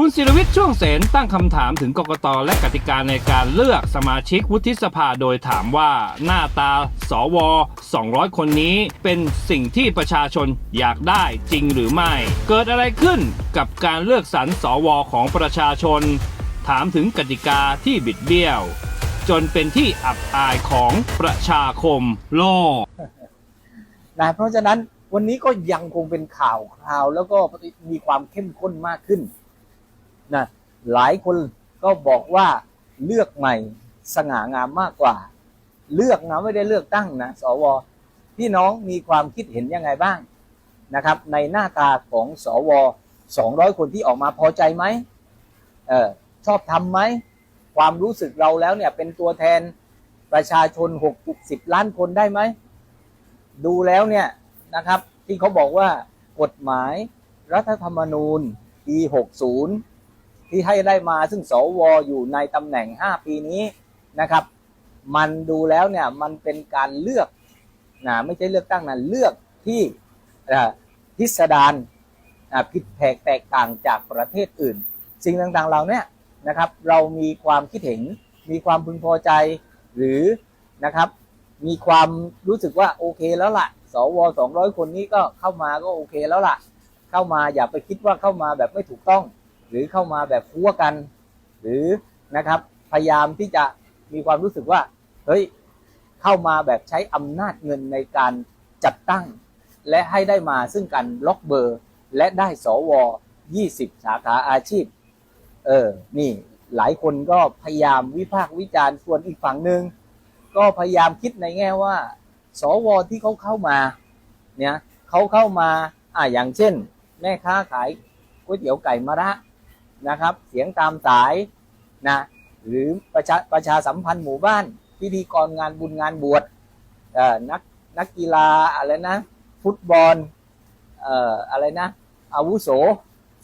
คุณศิรวิทย์ช่วงเสนตั้งคำถามถึงกกตและกติกาในการเลือกสมาชิกวุฒิสภาโดยถามว่าหน้าตาสว 200 คนนี้เป็นสิ่งที่ประชาชนอยากได้จริงหรือไม่ เกิดอะไรขึ้นกับการเลือกสรรสวของประชาชน ถามถึงกติกาที่บิดเบี้ยว จนเป็นที่อับอายของประชาคมโลกนะเพราะฉะนั้นวันนี้ก็ยังคงเป็นข่าวคราว แล้วก็มีความเข้มข้นมากขึ้น นะหลายคนก็บอกว่าเลือกใหม่สง่างามมากกว่า เลือกนะไม่ได้เลือกตั้งนะสวพี่น้องมีความคิดเห็นยังไงบ้างนะครับ ในหน้าตาของสวอ200คนที่ออกมาพอใจไหมเออชอบทำไหมความรู้สึกเราแล้วเนี่ยเป็นตัวแทนประชาชน6-10ล้านคนได้ไหมดูแล้วเนี่ยนะครับที่เขาบอกว่ากฎหมายรัฐธรรมนูญปี60 ที่ให้ได้มาซึ่งสวอยู่ในตำแหน่ง 5 ปีนี้นะครับ มันดูแล้วเนี่ยมันเป็นการเลือกนะไม่ใช่เลือกตั้งนะเลือกที่พิสดารอะผิดแผกแตกต่างจากประเทศอื่น สิ่งต่างๆเหล่าเนี้นะครับ เรามีความคิดเห็นมีความพึงพอใจหรือนะครับ มีความรู้สึกว่าโอเคแล้วล่ะ สวสองร้อยคนนี้ก็เข้ามาก็โอเคแล้วล่ะ เข้ามาอย่าไปคิดว่าเข้ามาแบบไม่ถูกต้อง หรือเข้ามาแบบคั้วกัน หรือนะครับพยายามที่จะมีความรู้สึกว่าเฮ้ยเข้ามาแบบใช้อำนาจเงินในการจัดตั้ง และให้ได้มาซึ่งการล็อกเบอร์ และได้สว20 สาขาอาชีพ เออ นี่หลายคนก็พยายามวิพากษ์วิจารณ์ส่วนอีกฝั่งหนึ่งก็พยายามคิดในแง่ว่า สวที่เขาเข้ามา เนี่ยเขาเข้ามาอ่าอย่างเช่น แม่ค้าขายก๋วยเตี๋ยวไก่มะระ นะครับ เสียงตามสายนะหรือประชาประชาสัมพันธ์หมู่บ้าน พิธีกรงานบุญงานบวชนักนักกีฬาอะไรนะ ฟุตบอลเอ่ออะไรนะอาวุโส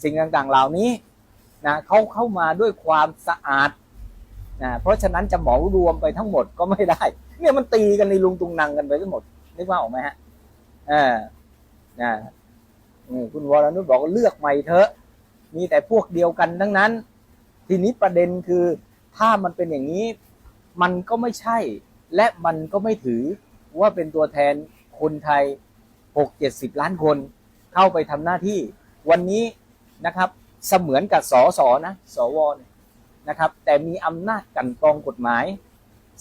สิ่งต่างๆเหล่านี้นะเขาเข้ามาด้วยความสะอาดนะเพราะฉะนั้นจะเหมารวมไปทั้งหมดก็ไม่ได้ เนี่ยมันตีกันในลุงตุงนังกันไปทั้งหมดนึกว่าออกไหมฮะเออนะคุณวรนุชบอกเลือกใหม่เถอะ มีแต่พวกเดียวกันทั้งนั้น ทีนี้ประเด็นคือถ้ามันเป็นอย่างนี้ มันก็ไม่ใช่ และมันก็ไม่ถือว่าเป็นตัวแทนคนไทยหกเจ็ดสิบล้านคนเข้าไปทำหน้าที่ วันนี้นะครับ เสมือนกับสอสอนะสวเนี่ยนะครับ แต่มีอำนาจกันกองกฎหมาย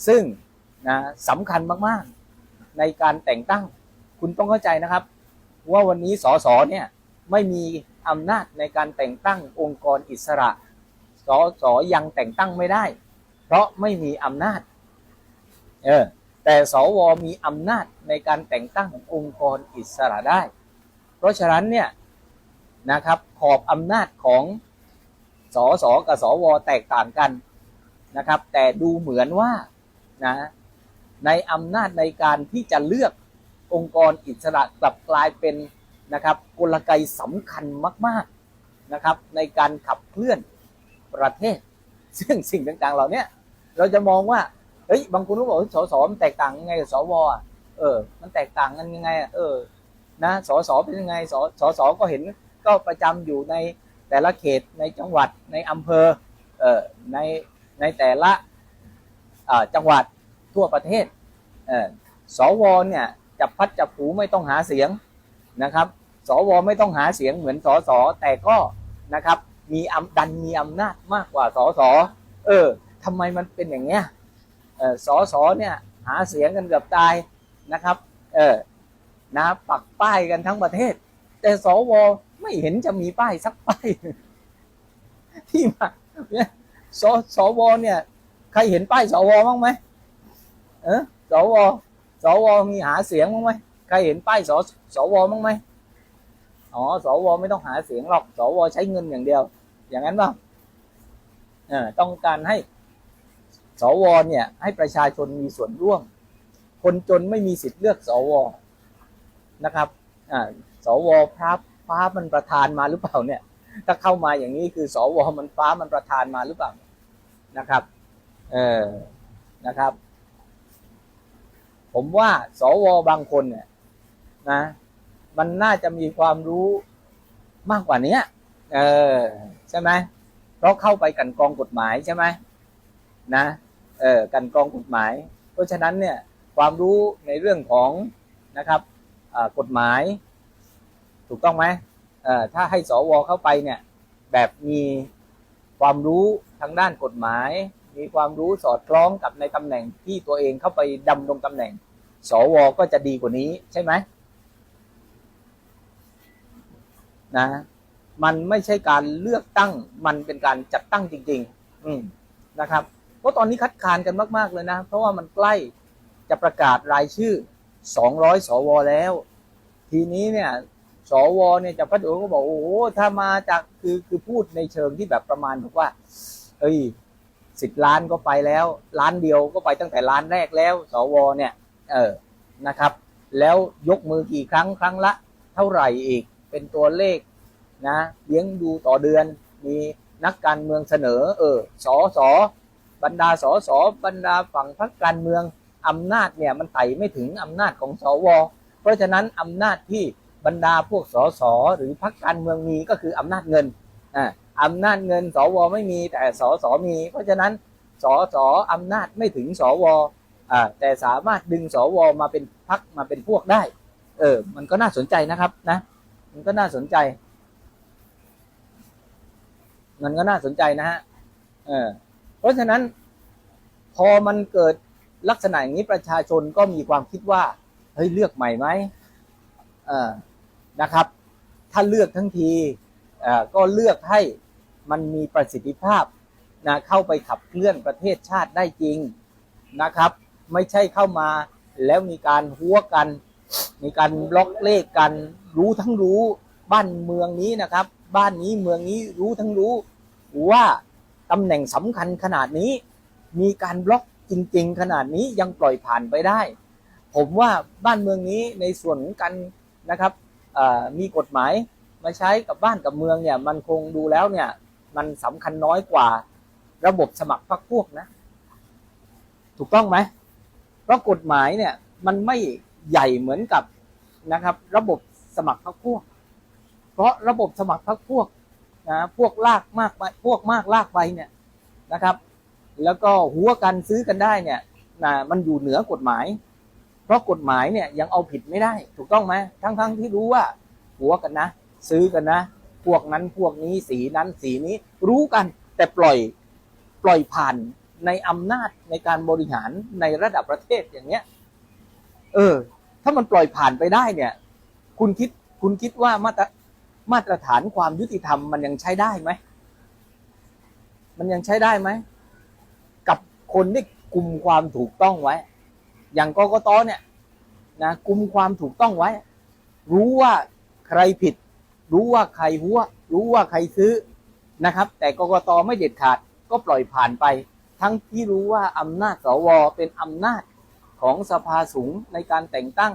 ซึ่งนะสำคัญมากๆ ในการแต่งตั้ง คุณต้องเข้าใจนะครับ ว่าวันนี้สอสอเนี่ยไม่มี อำนาจในการแต่งตั้งองค์กรอิสระ สสยังแต่งตั้งไม่ได้ เพราะไม่มีอำนาจ เออ แต่สวมีอำนาจในการแต่งตั้งองค์กรอิสระได้ เพราะฉะนั้นเนี่ยนะครับ ขอบอำนาจของสสกับสวแตกต่างกันนะครับ แต่ดูเหมือนว่านะในอำนาจในการที่จะเลือกองค์กรอิสระกลับกลายเป็น นะครับกลไกสำคัญมากๆนะครับในการขับเคลื่อนประเทศ ซึ่งสิ่งต่างๆ เหล่านี้เราจะมองว่าเฮ้ยบางคนก็บอกว่าสสมันแตกต่างยังไงกับสวอเออ มันแตกต่างกันยังไงอะเออนะสสเป็นยังไงสสสก็เห็นก็ประจำอยู่ในแต่ละเขตในจังหวัดในอำเภอเออในในแต่ละจังหวัดทั่วประเทศเออสวเนี่ยจับพัดจับผูไม่ต้องหาเสียงนะครับ สวไม่ต้องหาเสียงเหมือนสสแต่ก็นะครับ มีอำดันมีอำนาจมากกว่าสสเออทำไมมันเป็นอย่างเงี้ยเออสสเนี่ยหาเสียงกันเกือบตายนะครับ เออนะปักป้ายกันทั้งประเทศ แต่สวไม่เห็นจะมีป้ายสักป้ายที่มาเนี่ยสสวเนี่ย ใครเห็นป้ายสวบ้างไหมเออสวสวมีหาเสียงบ้างไหมใครเห็นป้ายสสวบ้างไหม อ๋อสวไม่ต้องหาเสียงหรอกสวใช้เงินอย่างเดียว อย่างนั้นป่ะเออต้องการให้สวเนี่ย ให้ประชาชนมีส่วนร่วม คนจนไม่มีสิทธิ์เลือกสวนะครับอ่าสวพระฟ้ามันประทานมาหรือเปล่าเนี่ย ถ้าเข้ามาอย่างนี้คือ สวมันฟ้ามันประทานมาหรือเปล่านะครับ เออนะครับ ผมว่าสวบางคนเนี่ย นะ มันน่าจะมีความรู้มากกว่านี้เออใช่ไหมเพราะเข้าไปกันกองกฎหมายใช่ไหมนะเออกันกองกฎหมาย เพราะฉะนั้นเนี่ยความรู้ในเรื่องของนะครับกฎหมาย ถูกต้องไหมเออถ้าให้สวเข้าไปเนี่ย แบบมีความรู้ทางด้านกฎหมาย มีความรู้สอดคล้องกับในตำแหน่งที่ตัวเองเข้าไปดำรงตำแหน่ง สวก็จะดีกว่านี้ใช่ไหม นะมันไม่ใช่การเลือกตั้ง มันเป็นการจัดตั้งจริง ๆ อืมนะครับเพราะตอนนี้คัดค้านกันมาก ๆ เลยนะ เพราะว่ามันใกล้จะประกาศรายชื่อ 200 สวแล้ว ทีนี้เนี่ย สวเนี่ยจะพัดโอก็บอกโอ้โหถ้ามาจากคือคือพูดในเชิงที่แบบประมาณบอกว่า เอ้ยสิบล้านก็ไปแล้ว ล้านเดียวก็ไปตั้งแต่ล้านแรกแล้ว สวเนี่ย เออนะครับ แล้วยกมือกี่ครั้งครั้งละ เท่าไหร่อีก เป็นตัวเลขนะเลี้ยงดูต่อเดือน มีนักการเมืองเสนอ เออสอสอบรรดาสอสอบรรดาฝั่งพรรคการเมืองอำนาจเนี่ยมันไต่ไม่ถึงอำนาจของสว เพราะฉะนั้นอำนาจที่บรรดาพวกสอสหรือพรรคการเมืองมีก็คืออำนาจเงินอ่าอำนาจเงินสวไม่มีแต่สสมี เพราะฉะนั้นสสอำนาจไม่ถึงสวอ่าแต่สามารถดึงสวมาเป็นพรรคมาเป็นพวกได้ เออ มันก็น่าสนใจนะครับนะ มันก็น่าสนใจ มันก็น่าสนใจนะฮะเออเพราะฉะนั้น พอมันเกิดลักษณะอย่างนี้ประชาชนก็มีความคิดว่าเฮ้ยเลือกใหม่ไหมเออนะครับ ถ้าเลือกทั้งทีเอ่อก็เลือกให้มันมีประสิทธิภาพนะเข้าไปขับเคลื่อนประเทศชาติได้จริงนะครับ ไม่ใช่เข้ามาแล้วมีการหัวกัน มีการบล็อกเลขกันรู้ทั้งรู้บ้านเมืองนี้นะครับ บ้านนี้เมืองนี้รู้ทั้งรู้ ว่าตำแหน่งสำคัญขนาดนี้ มีการบล็อกจริง ๆ ขนาดนี้ยังปล่อยผ่านไปได้ ผมว่าบ้านเมืองนี้ในส่วนของการนะครับมีกฎหมายมาใช้กับบ้านกับเมืองเนี่ยมันคงดูแล้วเนี่ยมันสำคัญน้อยกว่าระบบสมัครพรรคพวกนะ ถูกต้องไหมเพราะกฎหมายเนี่ยมันไม่ ใหญ่เหมือนกับนะครับ ระบบสมัครพรรคพวก เพราะระบบสมัครพรรคพวกนะพวกลากมากไปพวกมากลากไปเนี่ยนะครับ แล้วก็หัวกันซื้อกันได้เนี่ยนะมันอยู่เหนือกฎหมาย เพราะกฎหมายเนี่ยยังเอาผิดไม่ได้ ถูกต้องไหมทั้งๆทที่รู้ว่าหัวกันนะ ซื้อกันนะ พวกนั้นพวกนี้สีนั้นสีนี้รู้กันแต่ปล่อยปล่อยผ่านในอำนาจในการบริหารในระดับประเทศอย่างเนี้ย เออ ถ้ามันปล่อยผ่านไปได้เนี่ย คุณคิดคุณคิดว่ามาตรมาตรฐานความยุติธรรมมันยังใช้ได้ไหม มันยังใช้ได้ไหม กับคนที่กลุ่มความถูกต้องไว้ อย่างกกตเนี่ยนะกลุ่มความถูกต้องไว้ รู้ว่าใครผิด รู้ว่าใครหัว รู้ว่าใครซื้อนะครับ แต่กกตไม่เด็ดขาดก็ปล่อยผ่านไป ทั้งที่รู้ว่าอำนาจสวเป็นอำนาจ ของสภาสูงในการแต่งตั้ง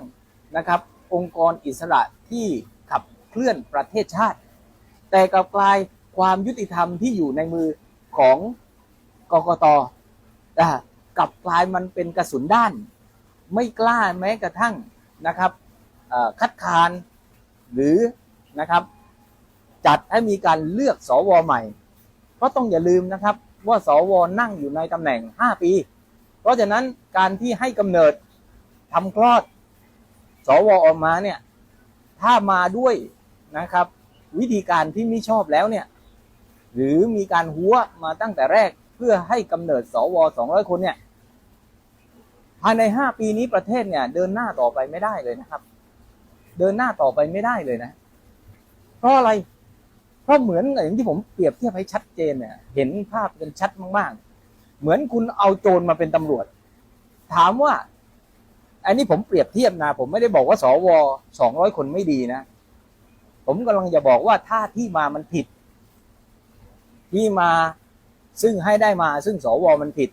นะครับ องค์กรอิสระที่ขับเคลื่อนประเทศชาติ แต่กลับกลายความยุติธรรมที่อยู่ในมือของกกตกลับกลายมันเป็นกระสุนด้าน ไม่กล้าแม้กระทั่งนะครับคัดค้านหรือนะครับ จัดให้มีการเลือกสวใหม่ เพราะต้องอย่าลืมนะครับ ว่าสวนั่งอยู่ในตำแหน่ง 5 ปี เพราะฉะนั้นการที่ให้กำเนิดทำคลอด สวออกมาเนี่ย ถ้ามาด้วยนะครับ วิธีการที่ไม่ชอบแล้วเนี่ย หรือมีการหัวมาตั้งแต่แรกเพื่อให้กำเนิดสว200คนเนี่ยภายใน5ปีนี้ประเทศเนี่ย เดินหน้าต่อไปไม่ได้เลยนะครับ เดินหน้าต่อไปไม่ได้เลยนะ เพราะอะไร เพราะเหมือนอย่างที่ผมเปรียบเทียบให้ชัดเจนเนี่ย เห็นภาพกันชัดมากๆ เหมือนคุณเอาโจรมาเป็นตำรวจ ถามว่า อันนี้ผมเปรียบเทียบนะ ผมไม่ได้บอกว่าสว200คนไม่ดีนะ ผมกำลังจะบอกว่าถ้าที่มามันผิด ที่มาซึ่งให้ได้มา ซึ่งสวมันผิด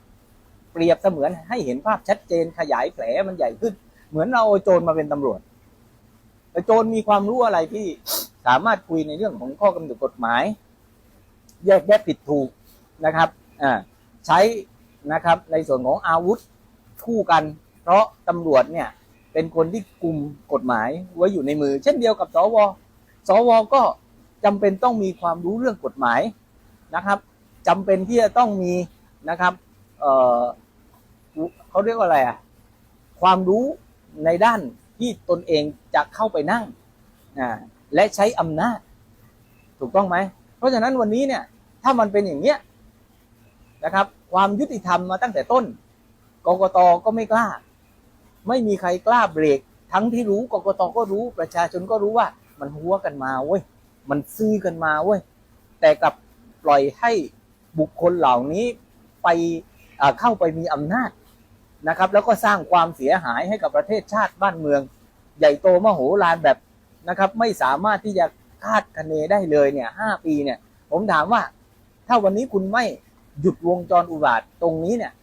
เปรียบเสมือนให้เห็นภาพชัดเจนขยายแผลมันใหญ่ขึ้น เหมือนเราเอาโจรมาเป็นตำรวจโจรมีความรู้อะไรที่สามารถคุยในเรื่องของข้อกำหนดกฎหมาย แยกแยะผิดถูกนะครับ อ่า ใช้นะครับในส่วนของอาวุธคู่กัน เพราะตำรวจเนี่ยเป็นคนที่กลุ่มกฎหมายไว้อยู่ในมือ เช่นเดียวกับสว สวก็จำเป็นต้องมีความรู้เรื่องกฎหมายนะครับจำเป็นที่จะต้องมีนะครับเเขาเรียกว่าอะไรอะความรู้ในด้านที่ตนเองจะเข้าไปนั่งนะและใช้อำนาจ ถูกต้องไหม เพราะฉะนั้นวันนี้เนี่ย ถ้ามันเป็นอย่างเนี้ย นะครับ ความยุติธรรมมาตั้งแต่ต้นกกตก็ไม่กล้า ไม่มีใครกล้าเบรก ทั้งที่รู้กกตก็รู้ประชาชนก็รู้ว่า มันหัวกันมาเว้ยมันซื้อกันมาเว้ยแต่กลับปล่อยให้บุคคลเหล่านี้ไปเอ่อเข้าไปมีอำนาจนะครับ แล้วก็สร้างความเสียหายให้กับประเทศชาติบ้านเมือง ใหญ่โตมโหฬารแบบนะครับ ไม่สามารถที่จะคาดคะเนได้เลยเนี่ยห้าปีเนี่ย ผมถามว่า ถ้าวันนี้คุณไม่ หยุดวงจรอุบาทตรงนี้เนี่ย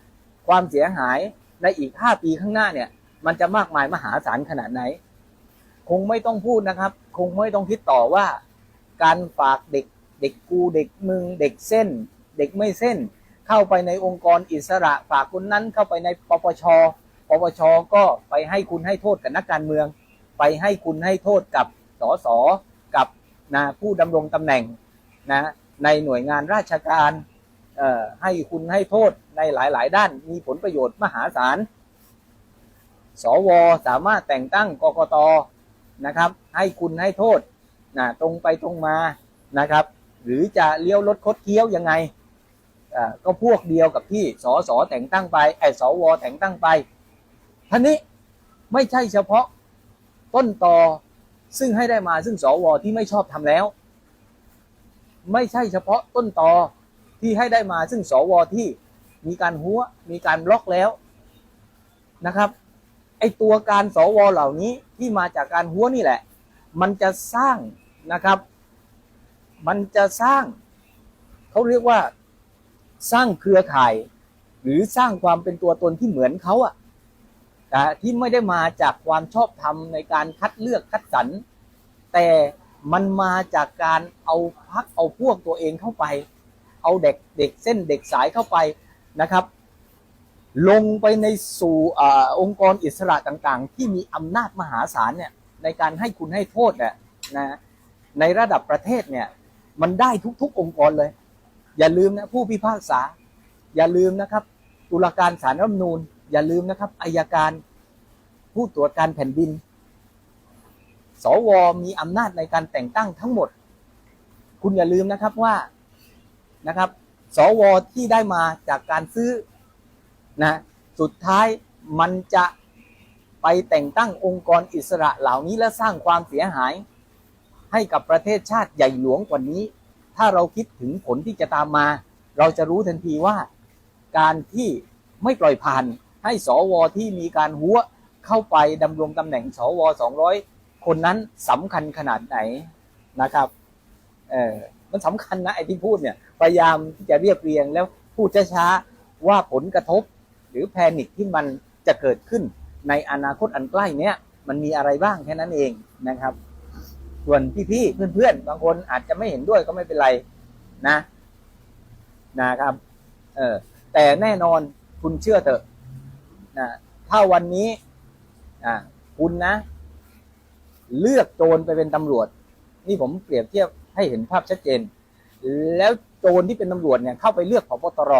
ความเสียหายในอีกห้าปีข้างหน้าเนี่ย มันจะมากมายมหาศาลขนาดไหน คงไม่ต้องพูดนะครับ คงไม่ต้องคิดต่อว่า การฝากเด็กเด็กกูเด็กมึง เด็กเส้น เด็กไม่เส้น เข้าไปในองค์กรอิสระ ฝากคนนั้นเข้าไปในปปชปปชก็ไปให้คุณให้โทษกับนักการเมือง ไปให้คุณให้โทษกับสสกับนะผู้ดำรงตำแหน่งนะในหน่วยงานราชการ ให้คุณให้โทษในหลาย ๆ ด้านมีผลประโยชน์มหาศาล สวสามารถแต่งตั้งกกตนะครับ ให้คุณให้โทษนะตรงไปตรงมานะครับ หรือจะเลี้ยวรถคดเคี้ยวยังไงก็พวกเดียวกับที่สสแต่งตั้งไปไอ้สวแต่งตั้งไปท่านี้ไม่ใช่เฉพาะต้นตอซึ่งให้ได้มาซึ่งสวที่ไม่ชอบทำแล้ว ไม่ใช่เฉพาะต้นตอ ที่ให้ได้มาซึ่งสวที่มีการหัวมีการบล็อกแล้วนะครับ ไอตัวการสวเหล่านี้ที่มาจากการหัวนี่แหละ มันจะสร้างนะครับ มันจะสร้างเขาเรียกว่าสร้างเครือข่าย หรือสร้างความเป็นตัวตนที่เหมือนเขาอะแต่ที่ไม่ได้มาจากความชอบธรรมในการคัดเลือกคัดสรรแต่มันมาจากการเอาพักเอาพวกตัวเองเข้าไป เอาเด็กเด็กเส้นเด็กสายเข้าไปนะครับ ลงไปในสู่อองค์กรอิสระต่างๆ ที่มีอำนาจมหาศาลเนี่ยในการให้คุณให้โทษเนี่ยนะในระดับประเทศเนี่ยมันได้ทุกๆองค์กรเลย อย่าลืมนะผู้พิพากษา อย่าลืมนะครับ ตุลาการศาลรัฐมนูญอย่าลืมนะครับอายการผู้ตรวจการแผ่นดิน สวมีอำนาจในการแต่งตั้งทั้งหมด คุณอย่าลืมนะครับว่า นะครับ สวที่ได้มาจากการซื้อนะสุดท้ายมันจะไปแต่งตั้งองค์กรอิสระเหล่านี้และสร้างความเสียหาย ให้กับประเทศชาติใหญ่หลวงกว่านี้ ถ้าเราคิดถึงผลที่จะตามมา เราจะรู้ทันทีว่า การที่ไม่ปล่อยผ่านให้สวที่มีการหัวเข้าไปดำรงตำแหน่งสว200 คนนั้นสำคัญขนาดไหนนะครับ เออ มันสำคัญนะไอ้ที่พูดเนี่ยพยายามที่จะเรียบเรียงแล้วพูดช้าๆว่าผลกระทบ หรือแพนิคที่มันจะเกิดขึ้นในอนาคตอันใกล้เนี้ยมันมีอะไรบ้างแค่นั้นเองนะครับ ส่วนพี่ๆเพื่อนๆ บางคนอาจจะไม่เห็นด้วยก็ไม่เป็นไรนะ นะครับ เออแต่แน่นอนคุณเชื่อเถอะนะถ้าวันนี้อ่าคุณนะ เลือกโจรไปเป็นตำรวจ นี่ผมเปรียบเทียบ ให้เห็นภาพชัดเจน แล้วโจรที่เป็นตำรวจเนี่ยเข้าไปเลือกผบตร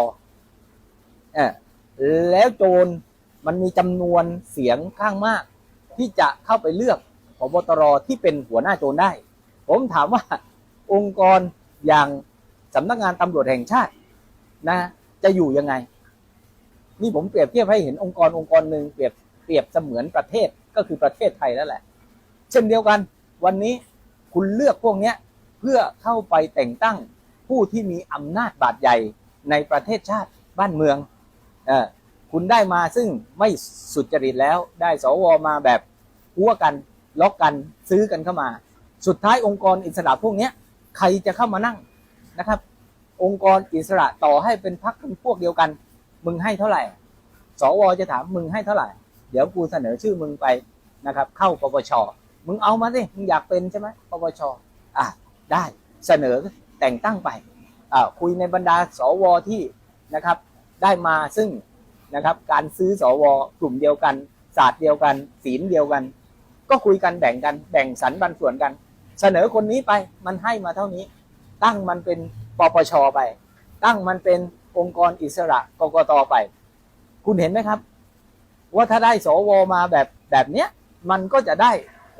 เออแล้วโจรมันมีจำนวนเสียงข้างมาก ที่จะเข้าไปเลือกผบตรที่เป็นหัวหน้าโจรได้ ผมถามว่าองค์กรอย่างสำนักงานตำรวจแห่งชาตินะ จะอยู่ยังไง นี่ผมเปรียบเทียบให้เห็นองค์กรองค์กรหนึ่งเปรียบเปรียบเสมือนประเทศก็คือประเทศไทยแล้วแหละ เช่นเดียวกัน วันนี้คุณเลือกพวกเนี้ย เพื่อเข้าไปแต่งตั้งผู้ที่มีอำนาจบาดใหญ่ในประเทศชาติบ้านเมืองเออคุณได้มาซึ่งไม่สุจริตแล้วได้สวมาแบบหัวกันล็อกกันซื้อกันเข้ามา สุดท้ายองค์กรอิสระพวกเนี้ยใครจะเข้ามานั่งนะครับ องค์กรอิสระต่อให้เป็นพรรคพวกเดียวกัน มึงให้เท่าไหร่ สวจะถามมึงให้เท่าไหร่ เดี๋ยวกูเสนอชื่อมึงไปนะครับ เข้าปปชมึงเอามาสิมึงอยากเป็นใช่ไหมปปชอะ ได้เสนอแต่งตั้งไปคุยในบรรดาสวที่นะครับได้มาซึ่งนะครับการซื้อสวกลุ่มเดียวกันศาสตร์เดียวกันศีลเดียวกัน ก็คุยกันแบ่งกันแบ่งสรรปันส่วนกัน เสนอคนนี้ไปมันให้มาเท่านี้ ตั้งมันเป็นปปชไป ตั้งมันเป็นองค์กรอิสระกกตไป คุณเห็นไหมครับ ว่าถ้าได้สวมาแบบแบบเนี้ยมันก็จะได้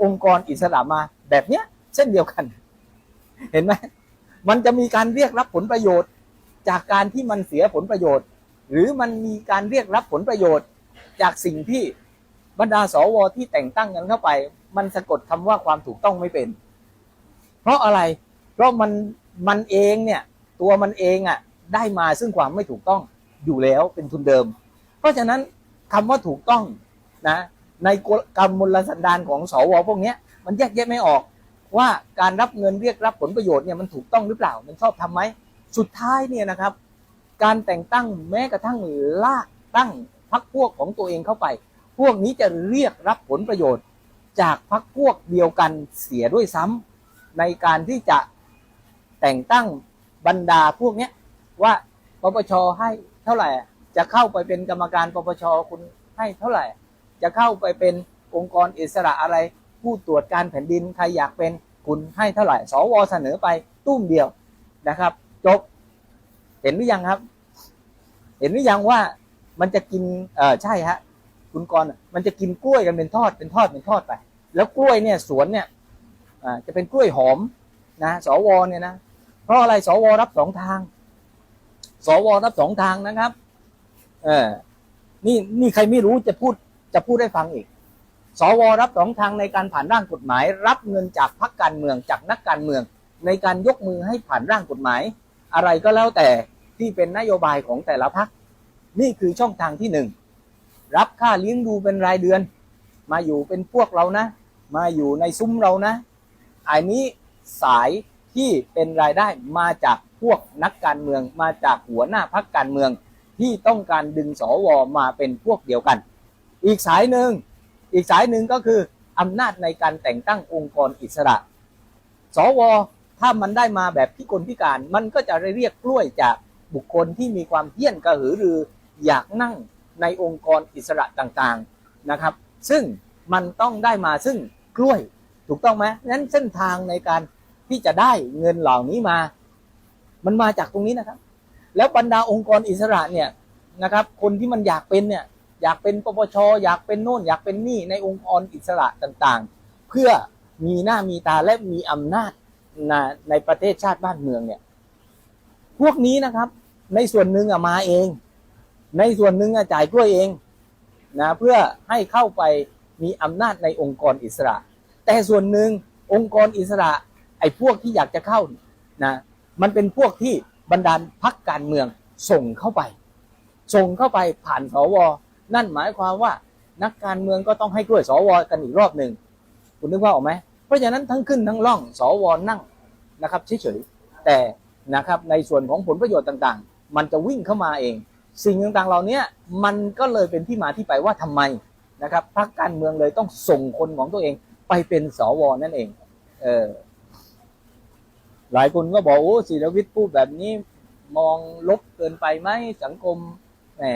องค์กรอิสระมาแบบเนี้ยเช่นเดียวกัน เห็นไหมมันจะมีการเรียกรับผลประโยชน์ จากการที่มันเสียผลประโยชน์ หรือมันมีการเรียกรับผลประโยชน์ จากสิ่งที่บรรดาสวที่แต่งตั้งกันเข้าไป มันสะกดคำว่าความถูกต้องไม่เป็น เพราะอะไร เพราะมันมันเองเนี่ย ตัวมันเองอะ ได้มาซึ่งความไม่ถูกต้องอยู่แล้วเป็นทุนเดิม เพราะฉะนั้นคำว่าถูกต้องนะ ในกรรมมลสันดานของสวพวกเนี้ยมันแยกแยะไม่ออก ว่าการรับเงินเรียกรับผลประโยชน์เนี่ยมันถูกต้องหรือเปล่ามันชอบทำไหมสุดท้ายเนี่ยนะครับ การแต่งตั้งแม้กระทั่งลากตั้งพักพวกของตัวเองเข้าไป พวกนี้จะเรียกรับผลประโยชน์ จากพักพวกเดียวกันเสียด้วยซ้ำในการที่จะแต่งตั้งบรรดาพวกเนี้ยว่าปปชให้เท่าไหร่จะเข้าไปเป็นกรรมการปปชคุณให้เท่าไหร่ จะเข้าไปเป็นองค์กรอิสระอะไร ผู้ตรวจการแผ่นดินใครอยากเป็นคุณให้เท่าไหร่ สวเสนอไปตุ้มเดียวนะครับ จบ เห็นหรือยังครับ เห็นหรือยังว่ามันจะกินเออใช่ฮะคุณกรณ์มันจะกินกล้วยกันเป็นทอดเป็นทอดเป็นทอดไป แล้วกล้วยเนี่ยสวนเนี่ยจะเป็นกล้วยหอมนะสวเนี่ยนะเพราะอะไรสวรับสองทาง สวรับสองทางนะครับ เออนี่นี่ใครไม่รู้จะพูดจะพูดให้ฟังอีก สวรับสองทางในการผ่านร่างกฎหมาย รับเงินจากพรรคการเมืองจากนักการเมือง ในการยกมือให้ผ่านร่างกฎหมาย อะไรก็แล้วแต่ที่เป็นนโยบายของแต่ละพรรคนี่คือช่องทางที่หนึ่งรับค่าเลี้ยงดูเป็นรายเดือน มาอยู่เป็นพวกเรานะ มาอยู่ในซุ้มเรานะอันนี้สายที่เป็นรายได้มาจากพวกนักการเมือง มาจากหัวหน้าพรรคการเมือง ที่ต้องการดึงสวมาเป็นพวกเดียวกัน อีกสายหนึ่ง อีกสายหนึ่งก็คืออำนาจในการแต่งตั้งองค์กรอิสระ สว ถ้ามันได้มาแบบพิกลพิการ มันก็จะเรียกกล้วยจากบุคคลที่มีความเพี้ยนกระหือรืออยากนั่งในองค์กรอิสระต่างๆนะครับ ซึ่งมันต้องได้มาซึ่งกล้วยถูกต้องไหมนั้นเส้นทางในการที่จะได้เงินเหล่านี้มา มันมาจากตรงนี้นะครับ แล้วบรรดาองค์กรอิสระเนี่ยนะครับ คนที่มันอยากเป็นเนี่ย อยากเป็นปปชอยากเป็นโน่น อยากเป็นนี่ในองค์กรอิสระต่างๆ เพื่อมีหน้ามีตาและมีอำนาจในในประเทศชาติบ้านเมืองเนี่ย พวกนี้นะครับ ในส่วนหนึ่งอะมาเอง ในส่วนหนึ่งอะจ่ายกล้วยเองนะเพื่อให้เข้าไปมีอำนาจในองค์กรอิสระ แต่ส่วนหนึ่งองค์กรอิสระไอ้พวกที่อยากจะเข้านะมันเป็นพวกที่บรรดาลพักการเมืองส่งเข้าไป ส่งเข้าไปผ่านสว นั่นหมายความว่านักการเมืองก็ต้องให้กล้วยสวกันอีกรอบหนึ่งคุณนึกว่าออกไหมเพราะฉะนั้นทั้งขึ้นทั้งล่องสวนั่งนะครับเฉยๆแต่นะครับในส่วนของผลประโยชน์ต่างๆ มันจะวิ่งเข้ามาเอง สิ่งต่างๆเหล่านี้มันก็เลยเป็นที่มาที่ไปว่าทำไมนะครับพรรคการเมืองเลยต้องส่งคนของตัวเองไปเป็นสวนั่นเองเออหลายคนก็บอกโอ้ศิรวิทย์พูดแบบนี้มองลบเกินไปไหมสังคม แหม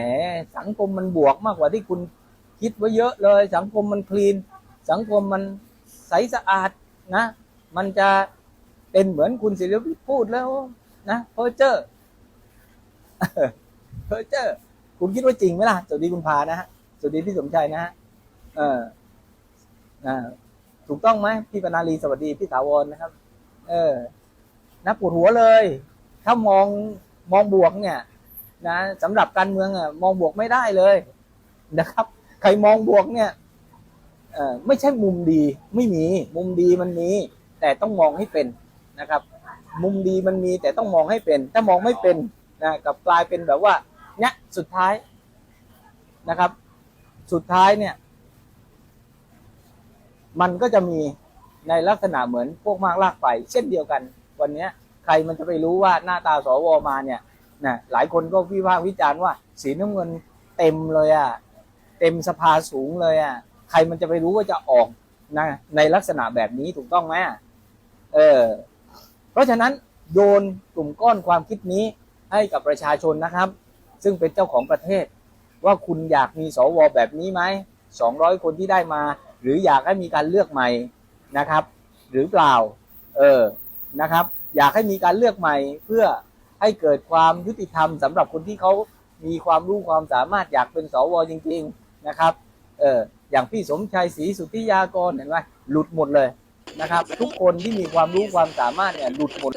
สังคมมันบวกมากกว่าที่คุณคิดไว้เยอะเลย สังคมมันคลีน สังคมมันใสสะอาดนะ มันจะเป็นเหมือนคุณศิรวิทย์พูดแล้วนะเพอเจอร์เพอเจอร์คุณคิดว่าจริงไหมล่ะสวัสดีคุณพานะฮะสวัสดีพี่สมชายนะฮะเอออ่าถูกต้องไหมพี่ปนาลีสวัสดีพี่ถาวรนะครับ เออนะปวดหัวเลย ถ้ามองมองบวกเนี่ย นะสำหรับการเมืองอะมองบวกไม่ได้เลยนะครับ ใครมองบวกเนี่ยไม่ใช่มุมดีไม่มีมุมดีมันมี แต่ต้องมองให้เป็นนะครับ มุมดีมันมีแต่ต้องมองให้เป็น ถ้ามองไม่เป็นนะกับกลายเป็นแบบว่าเนี่ยสุดท้ายนะครับ สุดท้ายเนี่ย มันก็จะมีในลักษณะเหมือนพวกมากลากไปเช่นเดียวกัน วันนี้ใครมันจะไปรู้ว่าหน้าตาสวมาเนี่ย นะหลายคนก็วิพากษ์วิจารณ์ว่า สีน้ำเงินเต็มเลยอะ่ะเต็มสภาสูงเลยอะ่ะใครมันจะไปรู้ว่าจะออกนะในลักษณะแบบนี้ถูกต้องไหมเออเพราะฉะนั้นโยนกลุ่มก้อนความคิดนี้ให้กับประชาชนนะครับ ซึ่งเป็นเจ้าของประเทศ ว่าคุณอยากมีสวแบบนี้ไหมสองร้อยคนที่ได้มา หรืออยากให้มีการเลือกใหม่นะครับ หรือเปล่า เออนะครับ อยากให้มีการเลือกใหม่เพื่อ ให้เกิดความยุติธรรมสำหรับคนที่เขามีความรู้ความสามารถอยากเป็นสวจริง ๆนะครับเอออย่างพี่สมชัยศรีสุทธิยากรเห็นไหมหลุดหมดเลยนะครับ ทุกคนที่มีความรู้ความสามารถเนี่ยหลุดหมด